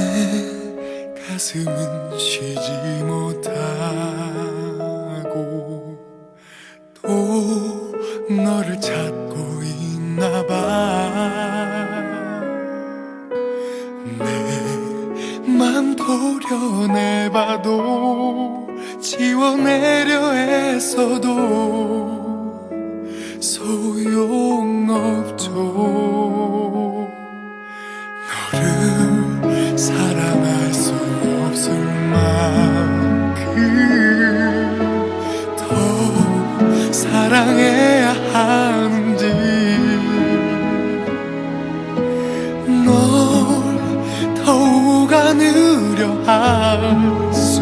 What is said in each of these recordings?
내 가슴은 쉬지 못하고 또 너를 찾고 있나 봐내 맘 도려내봐도 지워내려 애써도 소 사랑해야 하는지. 널 더욱 안으려 할수록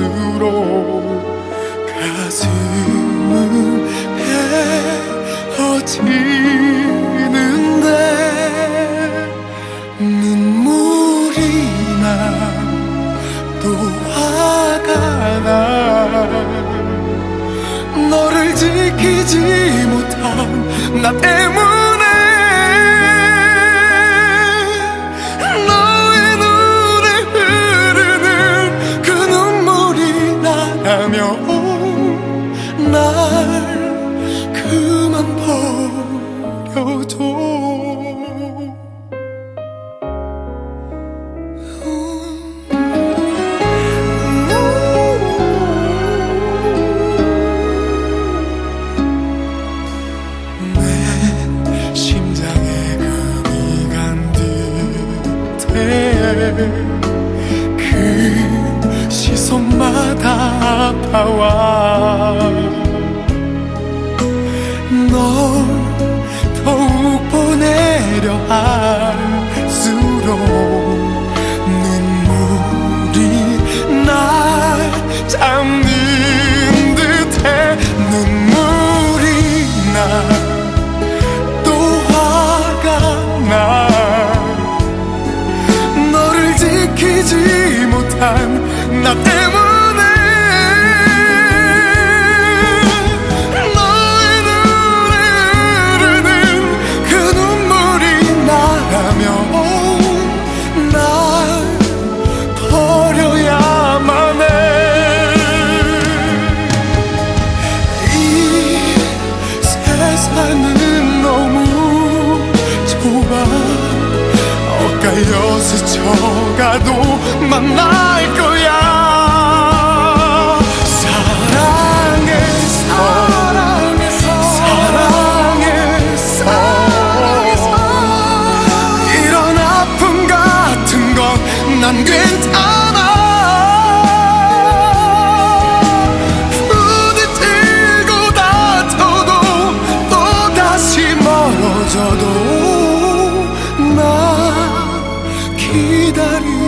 가슴은 베어지는데 눈물이 나또 화가 나. 너를 지키지 못한 아파와. 널 더욱 보내려 할수록 눈물이 날 잡는 듯해 눈물이 나또 화가 나. 너를 지키지 못한 나 때문에 스쳐가도 만날 거야. 사랑해서 사랑해서 이런 아픔 같은 건 난 괜찮아. 멀어져도 나 기다리